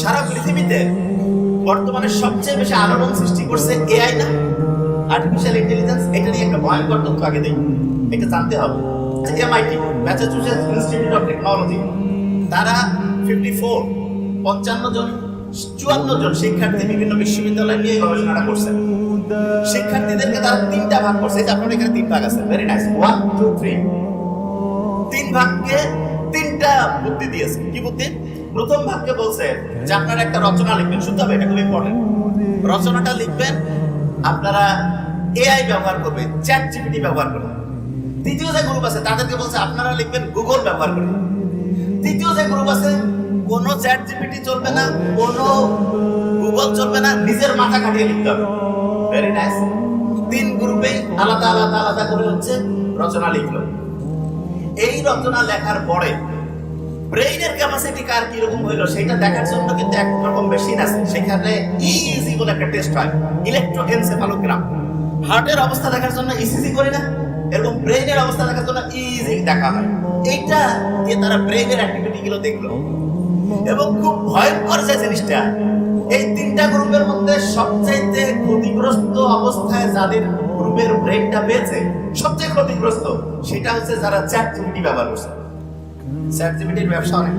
সারা পৃথিবীতে বর্তমানে সবচেয়ে বেশি আলোড়ন সৃষ্টি করছে এআই না? আর্টিফিশিয়াল ইন্টেলিজেন্স এটা নিয়ে একটা ভয়ঙ্কর তথ্য আগে দিই। এটা জানতে হবে MIT Massachusetts Institute of Technology তারা ফিফটি ফোর পঞ্চান্ন জন, চুয়ান্ন জন শিক্ষার্থী বিভিন্ন বিশ্ববিদ্যালয় নিয়ে গবেষণাটা করছেন শিক্ষার্থীদেরকে তারা তিনটা ভাগ করছে। যে আপনার এখানে তিন ভাগ আছে। Very nice one two three তিন ভাগকে তিনটা বুদ্ধি দিয়েছে। কি বুদ্ধি? প্রথম ভাগকে বলছে যে আপনারা একটা রচনা লিখবেন, শুনতে হবে, এটা খুব ইম্পর্টেন্ট রচনাটা লিখবেন, আপনারা এআই ব্যবহার করবেন চ্যাট জিপিটি ব্যবহার করবেন। দ্বিতীয় যে গ্রুপ আছে, তাদেরকে বলছে আপনারা লিখবেন গুগল ব্যবহার করে। তৃতীয় যে গ্রুপ আছে, কোনো চ্যাট জিপিটি চলবে না, কোনো গুগল চলবে না, নিজের মাথা খাটিয়ে লিখতে হবে। ভেরি নাইস তিন গ্রুপেই আলাদা আলাদা আলাদা করে হচ্ছে রচনা লিখলো। এই রচনা লেখার পরে ব্রেইনের ক্যাপাসিটি কার কীরকম হইল সেটা দেখার জন্য কিন্তু একরকম মেশিন আছে, সেখানে ইইজি বলে একটা টেস্ট হয় ইলেকট্রোএনসেফালোগ্রাম হার্টের অবস্থা দেখার জন্য ইসিজি করি না, এরকম ব্রেইনের অবস্থা দেখার জন্য ইইজি দেখা হয়। এইটা দিয়ে তারা ব্রেইনের অ্যাক্টিভিটি গুলো দেখল। এবং খুব ভয়ঙ্কর যে জিনিসটা, এই তিনটা গ্রুপের মধ্যে সবচাইতে ক্ষতিগ্রস্ত অবস্থায় যাদের গ্রুপের ব্রেনটা পেয়েছে, সবচেয়ে ক্ষতিগ্রস্ত, সেটা হচ্ছে যারা চ্যাট জিপিটি ব্যবহার করছে। চ্যাট জিপিটির ব্যবসা অনেক